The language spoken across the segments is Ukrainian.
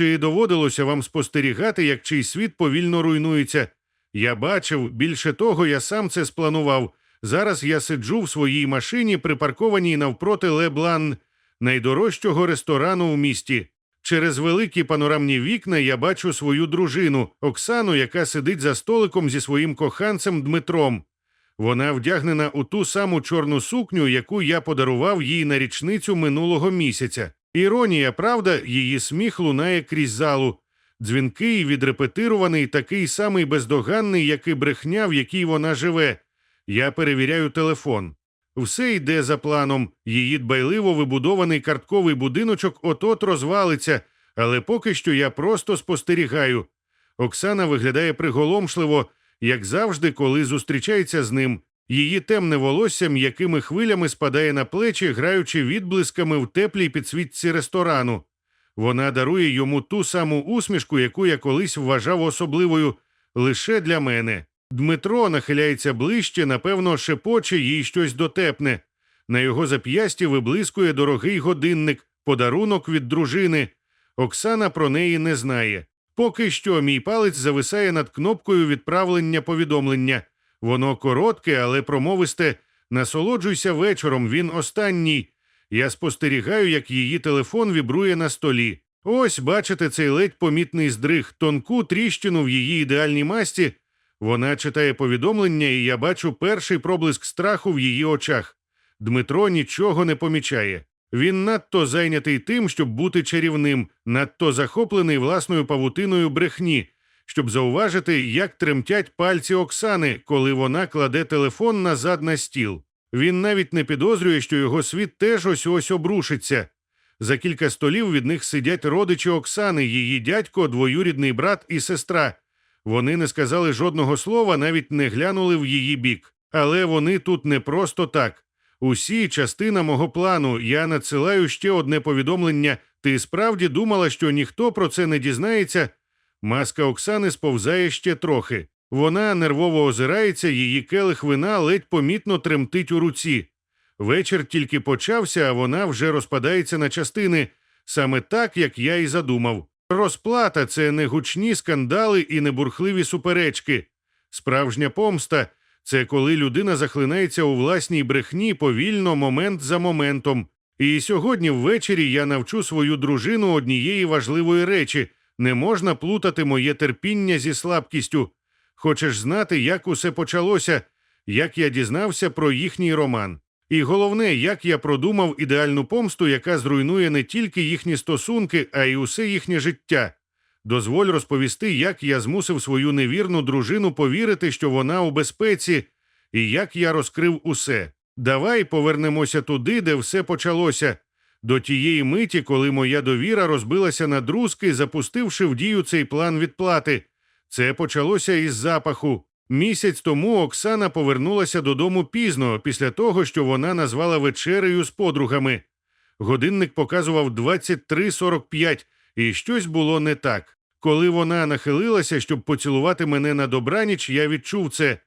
Чи доводилося вам спостерігати, як чий світ повільно руйнується? Я бачив, більше того, я сам це спланував. Зараз я сиджу в своїй машині, припаркованій навпроти Леблан, найдорожчого ресторану в місті. Через великі панорамні вікна я бачу свою дружину Оксану, яка сидить за столиком зі своїм коханцем Дмитром. Вона вдягнена у ту саму чорну сукню, яку я подарував їй на річницю минулого місяця. Іронія, правда, її сміх лунає крізь залу. Дзвінкий, відрепетирований, такий самий бездоганний, як і брехня, в якій вона живе. Я перевіряю телефон. Все йде за планом. Її дбайливо вибудований картковий будиночок от-от розвалиться, але поки що я просто спостерігаю. Оксана виглядає приголомшливо, як завжди, коли зустрічається з ним. Її темне волосся м'якими хвилями спадає на плечі, граючи відблисками в теплій підсвітці ресторану. Вона дарує йому ту саму усмішку, яку я колись вважав особливою лише для мене. Дмитро нахиляється ближче, напевно, шепоче їй щось дотепне. На його зап'ясті виблискує дорогий годинник, подарунок від дружини. Оксана про неї не знає. Поки що мій палець зависає над кнопкою відправлення повідомлення. Воно коротке, але промовисте. Насолоджуйся вечором, він останній. Я спостерігаю, як її телефон вібрує на столі. Ось, бачите, цей ледь помітний здриг, тонку тріщину в її ідеальній масті. Вона читає повідомлення, і я бачу перший проблиск страху в її очах. Дмитро нічого не помічає. Він надто зайнятий тим, щоб бути чарівним, надто захоплений власною павутиною брехні, щоб зауважити, як тремтять пальці Оксани, коли вона кладе телефон назад на стіл. Він навіть не підозрює, що його світ теж ось ось обрушиться. За кілька столів від них сидять родичі Оксани, її дядько, двоюрідний брат і сестра. Вони не сказали жодного слова, навіть не глянули в її бік. Але вони тут не просто так. Усі частина мого плану. Я надсилаю ще одне повідомлення. Ти справді думала, що ніхто про це не дізнається? Маска Оксани сповзає ще трохи. Вона нервово озирається, її келих вина ледь помітно тремтить у руці. Вечір тільки почався, а вона вже розпадається на частини, саме так, як я і задумав. Розплата це не гучні скандали і не бурхливі суперечки. Справжня помста це коли людина захлинається у власній брехні повільно, момент за моментом. І сьогодні ввечері я навчу свою дружину однієї важливої речі не можна плутати моє терпіння зі слабкістю. Хочеш знати, як усе почалося, як я дізнався про їхній роман. І головне, як я продумав ідеальну помсту, яка зруйнує не тільки їхні стосунки, а й усе їхнє життя. Дозволь розповісти, як я змусив свою невірну дружину повірити, що вона у безпеці, і як я розкрив усе. Давай повернемося туди, де все почалося, до тієї миті, коли моя довіра розбилася на друзки, запустивши в дію цей план відплати. Це почалося із запаху. Місяць тому Оксана повернулася додому пізно, після того, що вона назвала вечерею з подругами. Годинник показував 23.45, і щось було не так. Коли вона нахилилася, щоб поцілувати мене на добраніч, я відчув це.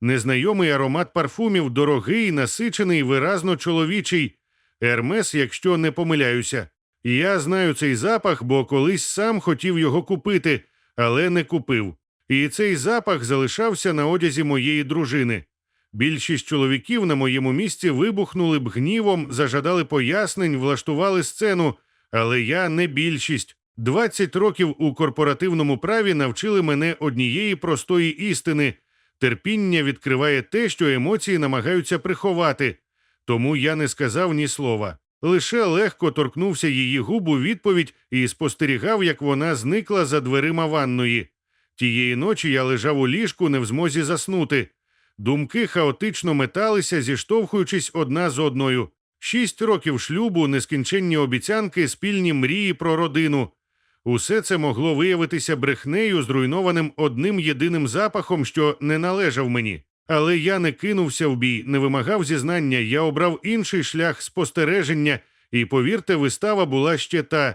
Незнайомий аромат парфумів, дорогий, насичений, виразно чоловічий. Ермес, якщо не помиляюся. Я знаю цей запах, бо колись сам хотів його купити, але не купив. І цей запах залишався на одязі моєї дружини. Більшість чоловіків на моєму місці вибухнули б гнівом, зажадали пояснень, влаштували сцену, але я не більшість. 20 років у корпоративному праві навчили мене однієї простої істини терпіння відкриває те, що емоції намагаються приховати. Тому я не сказав ні слова. Лише легко торкнувся її губ у відповідь і спостерігав, як вона зникла за дверима ванної. Тієї ночі я лежав у ліжку, не в змозі заснути. Думки хаотично металися, зіштовхуючись одна з одною. Шість років шлюбу, нескінченні обіцянки, спільні мрії про родину. Усе це могло виявитися брехнею, зруйнованим одним єдиним запахом, що не належав мені. Але я не кинувся в бій, не вимагав зізнання, я обрав інший шлях спостереження, і, повірте, вистава була ще та.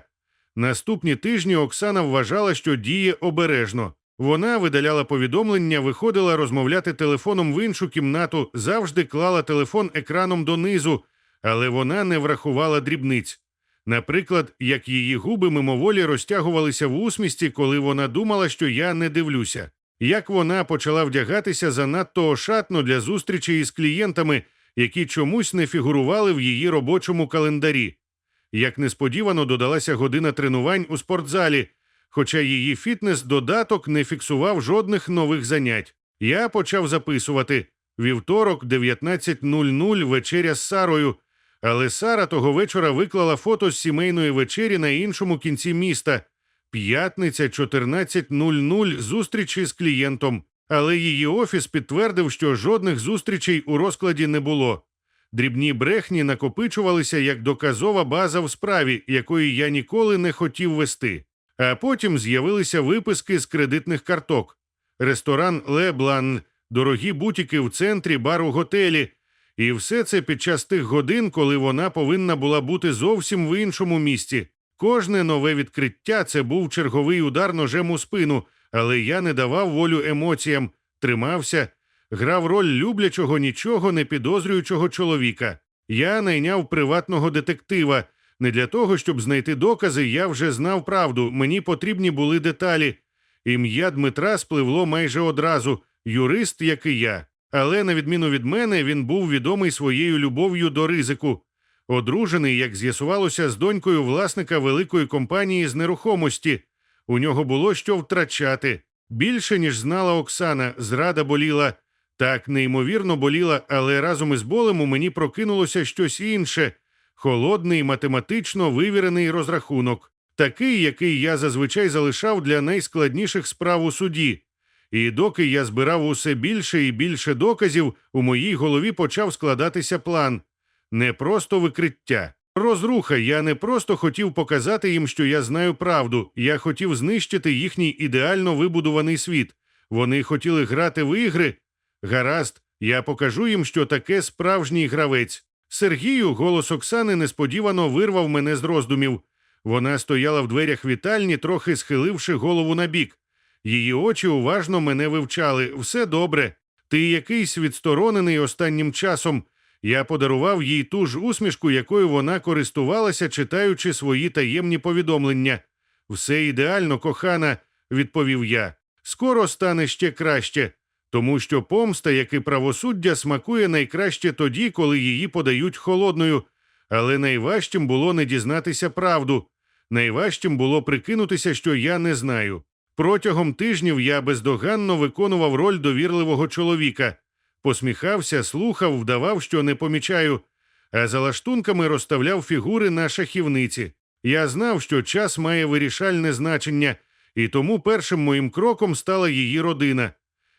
Наступні тижні Оксана вважала, що діє обережно. Вона видаляла повідомлення, виходила розмовляти телефоном в іншу кімнату, завжди клала телефон екраном донизу, але вона не врахувала дрібниць. Наприклад, як її губи мимоволі розтягувалися в усмісті, коли вона думала, що я не дивлюся, як вона почала вдягатися занадто ошатно для зустрічі із клієнтами, які чомусь не фігурували в її робочому календарі. Як несподівано додалася година тренувань у спортзалі, хоча її фітнес-додаток не фіксував жодних нових занять. Я почав записувати вівторок, 19.00 вечеря з Сарою. Але Сара того вечора виклала фото з сімейної вечері на іншому кінці міста. П'ятниця 14.00 зустрічі з клієнтом. Але її офіс підтвердив, що жодних зустрічей у розкладі не було. Дрібні брехні накопичувалися як доказова база в справі, якої я ніколи не хотів вести. А потім з'явилися виписки з кредитних карток. Ресторан Леблан, дорогі бутіки в центрі, бар у готелі. І все це під час тих годин, коли вона повинна була бути зовсім в іншому місці. Кожне нове відкриття це був черговий удар ножем у спину, але я не давав волю емоціям, тримався, грав роль люблячого нічого не підозрюючого чоловіка. Я найняв приватного детектива. Не для того, щоб знайти докази, я вже знав правду. Мені потрібні були деталі. Ім'я Дмитра спливло майже одразу, юрист, як і я. Але, на відміну від мене, він був відомий своєю любов'ю до ризику. Одружений, як з'ясувалося, з донькою власника великої компанії з нерухомості. У нього було що втрачати. Більше, ніж знала Оксана, зрада боліла. Так неймовірно боліла, але разом із болем у мені прокинулося щось інше холодний, математично вивірений розрахунок, такий, який я зазвичай залишав для найскладніших справ у суді. І доки я збирав усе більше і більше доказів, у моїй голові почав складатися план не просто викриття. Розруха, я не просто хотів показати їм, що я знаю правду, я хотів знищити їхній ідеально вибудований світ. Вони хотіли грати в ігри. Гаразд, я покажу їм, що таке справжній гравець. Сергію голос Оксани несподівано вирвав мене з роздумів. Вона стояла в дверях вітальні, трохи схиливши голову набік. Її очі уважно мене вивчали. Все добре. Ти якийсь відсторонений останнім часом. Я подарував їй ту ж усмішку, якою вона користувалася, читаючи свої таємні повідомлення. Все ідеально, кохана, відповів я. Скоро стане ще краще, тому що помста, як і правосуддя, смакує найкраще тоді, коли її подають холодною. Але найважчим було не дізнатися правду. Найважчим було прикинутися, що я не знаю. Протягом тижнів я бездоганно виконував роль довірливого чоловіка, посміхався, слухав, вдавав, що не помічаю, а за лаштунками розставляв фігури на шахівниці. Я знав, що час має вирішальне значення, і тому першим моїм кроком стала її родина.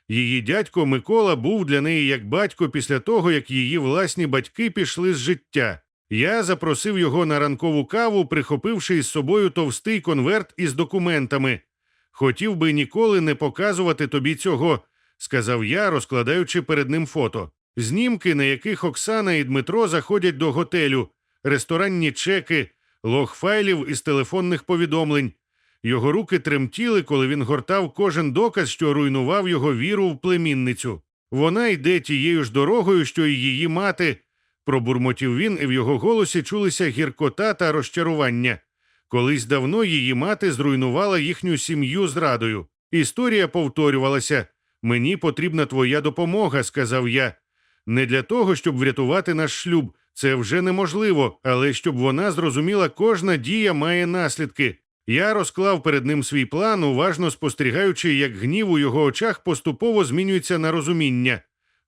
Її дядько Микола був для неї як батько після того, як її власні батьки пішли з життя. Я запросив його на ранкову каву, прихопивши із собою товстий конверт із документами. Хотів би ніколи не показувати тобі цього, сказав я, розкладаючи перед ним фото. Знімки, на яких Оксана і Дмитро заходять до готелю, ресторанні чеки, лог файлів із телефонних повідомлень. Його руки тремтіли, коли він гортав кожен доказ, що руйнував його віру в племінницю. Вона йде тією ж дорогою, що й її мати. Пробурмотів він, і в його голосі чулися гіркота та розчарування. Колись давно її мати зруйнувала їхню сім'ю зрадою. Історія повторювалася. Мені потрібна твоя допомога, сказав я. Не для того, щоб врятувати наш шлюб. Це вже неможливо, але щоб вона зрозуміла, кожна дія має наслідки. Я розклав перед ним свій план, уважно спостерігаючи, як гнів у його очах поступово змінюється на розуміння.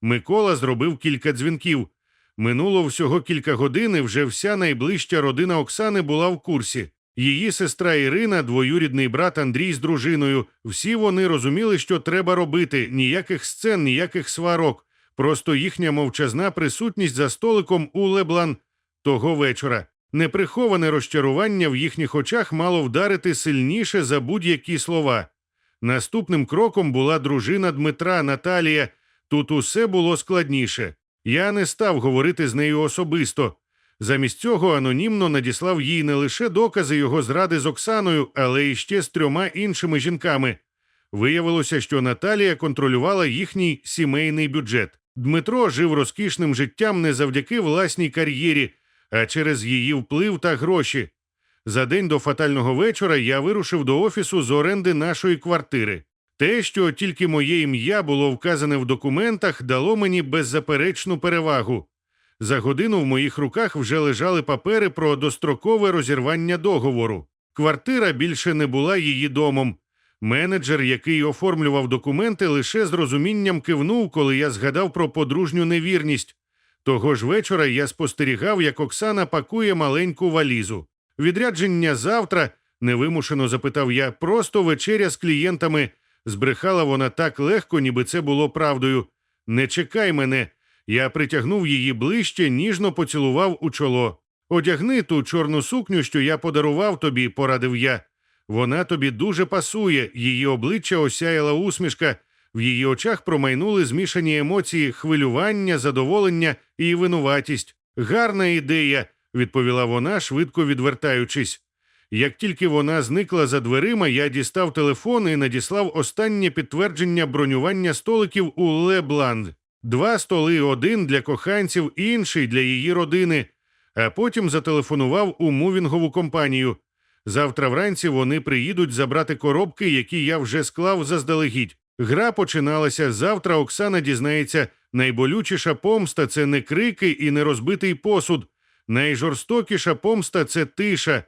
Микола зробив кілька дзвінків. Минуло всього кілька годин, і вже вся найближча родина Оксани була в курсі. Її сестра Ірина, двоюрідний брат Андрій з дружиною. Всі вони розуміли, що треба робити ніяких сцен, ніяких сварок. Просто їхня мовчазна присутність за столиком у Леблан того вечора. Неприховане розчарування в їхніх очах мало вдарити сильніше за будь-які слова. Наступним кроком була дружина Дмитра Наталія. Тут усе було складніше. Я не став говорити з нею особисто. Замість цього анонімно надіслав їй не лише докази його зради з Оксаною, але й ще з трьома іншими жінками. Виявилося, що Наталія контролювала їхній сімейний бюджет. Дмитро жив розкішним життям не завдяки власній кар'єрі, а через її вплив та гроші. За день до фатального вечора я вирушив до офісу з оренди нашої квартири. Те, що тільки моє ім'я було вказане в документах, дало мені беззаперечну перевагу. За годину в моїх руках вже лежали папери про дострокове розірвання договору. Квартира більше не була її домом. Менеджер, який оформлював документи, лише з розумінням кивнув, коли я згадав про подружню невірність. Того ж вечора я спостерігав, як Оксана пакує маленьку валізу. Відрядження завтра, невимушено запитав я, просто вечеря з клієнтами. Збрехала вона так легко, ніби це було правдою. Не чекай мене. Я притягнув її ближче, ніжно поцілував у чоло. Одягни ту чорну сукню, що я подарував тобі, порадив я. Вона тобі дуже пасує, її обличчя осяяла усмішка, в її очах промайнули змішані емоції хвилювання, задоволення і винуватість. Гарна ідея, відповіла вона, швидко відвертаючись. Як тільки вона зникла за дверима, я дістав телефон і надіслав останнє підтвердження бронювання столиків у Лебланд. Два столи, один для коханців, інший для її родини. А потім зателефонував у мувінгову компанію. Завтра вранці вони приїдуть забрати коробки, які я вже склав заздалегідь. Гра починалася. Завтра Оксана дізнається, найболючіша помста це не крики і не розбитий посуд. Найжорстокіша помста це тиша.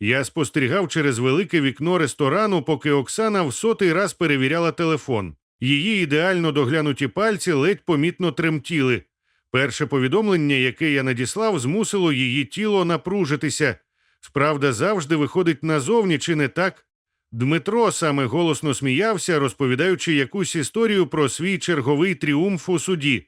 Я спостерігав через велике вікно ресторану, поки Оксана в сотий раз перевіряла телефон. Її ідеально доглянуті пальці ледь помітно тремтіли. Перше повідомлення, яке я надіслав, змусило її тіло напружитися. Справда, завжди виходить назовні, чи не так? Дмитро саме голосно сміявся, розповідаючи якусь історію про свій черговий тріумф у суді.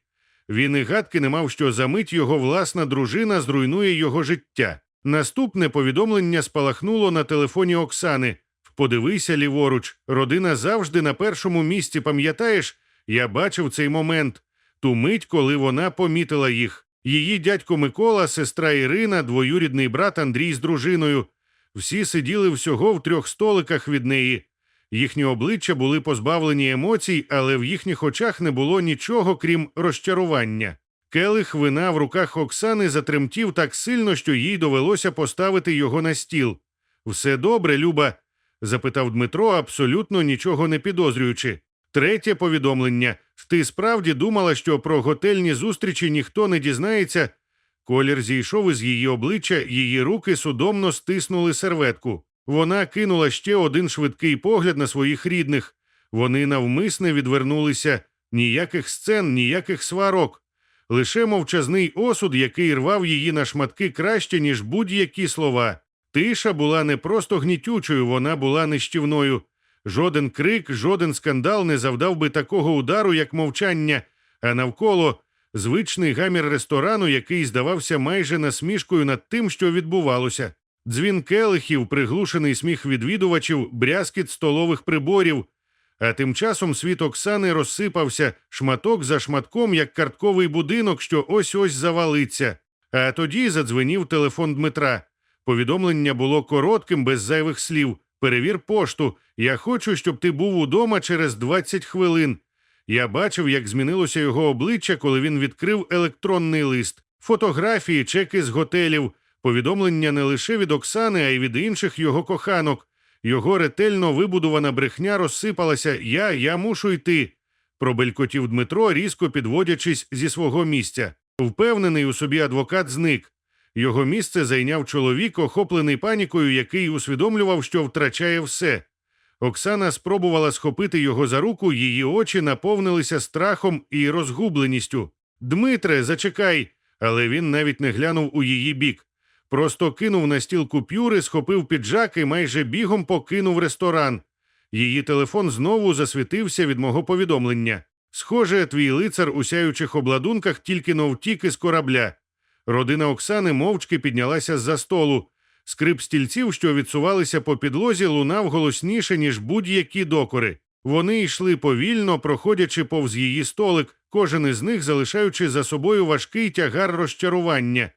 Він і гадки не мав, що за мить його власна дружина зруйнує його життя. Наступне повідомлення спалахнуло на телефоні Оксани. Подивися ліворуч, родина завжди на першому місці, пам'ятаєш? Я бачив цей момент, ту мить, коли вона помітила їх. Її дядько Микола, сестра Ірина, двоюрідний брат Андрій з дружиною. Всі сиділи всього в трьох столиках від неї. Їхні обличчя були позбавлені емоцій, але в їхніх очах не було нічого, крім розчарування. Келих вина в руках Оксани затремтів так сильно, що їй довелося поставити його на стіл. Все добре, Люба? Запитав Дмитро, абсолютно нічого не підозрюючи. Третє повідомлення. Ти справді думала, що про готельні зустрічі ніхто не дізнається? Колір зійшов із її обличчя, її руки судомно стиснули серветку. Вона кинула ще один швидкий погляд на своїх рідних. Вони навмисне відвернулися ніяких сцен, ніяких сварок. Лише мовчазний осуд, який рвав її на шматки краще, ніж будь-які слова. Тиша була не просто гнітючою, вона була нищівною. Жоден крик, жоден скандал не завдав би такого удару, як мовчання, а навколо звичний гамір ресторану, який здавався майже насмішкою над тим, що відбувалося. Дзвін келихів, приглушений сміх відвідувачів, брязкіт столових приборів. А тим часом світ Оксани розсипався шматок за шматком, як картковий будинок, що ось ось завалиться. А тоді задзвенів телефон Дмитра. Повідомлення було коротким, без зайвих слів. Перевір пошту. Я хочу, щоб ти був удома через 20 хвилин. Я бачив, як змінилося його обличчя, коли він відкрив електронний лист, фотографії, чеки з готелів, повідомлення не лише від Оксани, а й від інших його коханок. Його ретельно вибудована брехня розсипалася. Я, я мушу йти. Пробелькотів Дмитро, різко підводячись зі свого місця. Впевнений у собі адвокат зник. Його місце зайняв чоловік, охоплений панікою, який усвідомлював, що втрачає все. Оксана спробувала схопити його за руку, її очі наповнилися страхом і розгубленістю. Дмитре, зачекай, але він навіть не глянув у її бік. Просто кинув на стіл купюри, схопив піджак і майже бігом покинув ресторан. Її телефон знову засвітився від мого повідомлення. Схоже, твій лицар у сяючих обладунках тільки но втік із корабля. Родина Оксани мовчки піднялася з-за столу. Скрип стільців, що відсувалися по підлозі, лунав голосніше, ніж будь-які докори. Вони йшли повільно, проходячи повз її столик, кожен із них залишаючи за собою важкий тягар розчарування.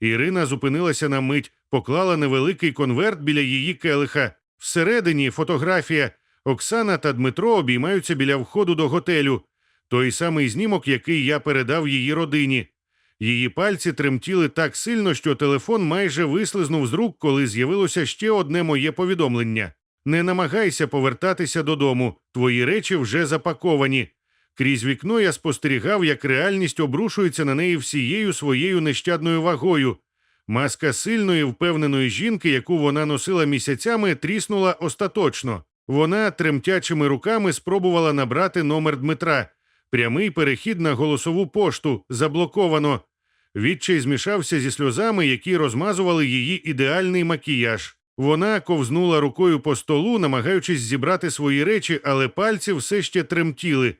Ірина зупинилася на мить, поклала невеликий конверт біля її келиха. Всередині фотографія. Оксана та Дмитро обіймаються біля входу до готелю. Той самий знімок, який я передав її родині. Її пальці тремтіли так сильно, що телефон майже вислизнув з рук, коли з'явилося ще одне моє повідомлення. Не намагайся повертатися додому, твої речі вже запаковані. Крізь вікно я спостерігав, як реальність обрушується на неї всією своєю нещадною вагою. Маска сильної, впевненої жінки, яку вона носила місяцями, тріснула остаточно. Вона тремтячими руками спробувала набрати номер Дмитра. Прямий перехід на голосову пошту заблоковано. Відчай змішався зі сльозами, які розмазували її ідеальний макіяж. Вона ковзнула рукою по столу, намагаючись зібрати свої речі, але пальці все ще тремтіли.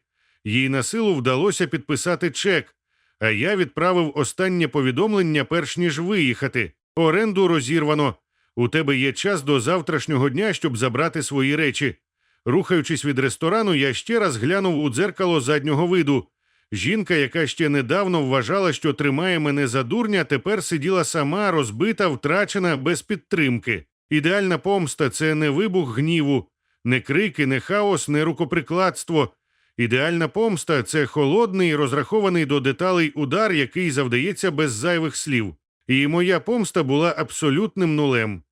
Їй на силу вдалося підписати чек, а я відправив останнє повідомлення, перш ніж виїхати. Оренду розірвано. У тебе є час до завтрашнього дня, щоб забрати свої речі. Рухаючись від ресторану, я ще раз глянув у дзеркало заднього виду. Жінка, яка ще недавно вважала, що тримає мене за дурня, тепер сиділа сама, розбита, втрачена, без підтримки. Ідеальна помста це не вибух гніву, не крики, не хаос, не рукоприкладство. Ідеальна помста це холодний, розрахований до деталей удар, який завдається без зайвих слів. І моя помста була абсолютним нулем.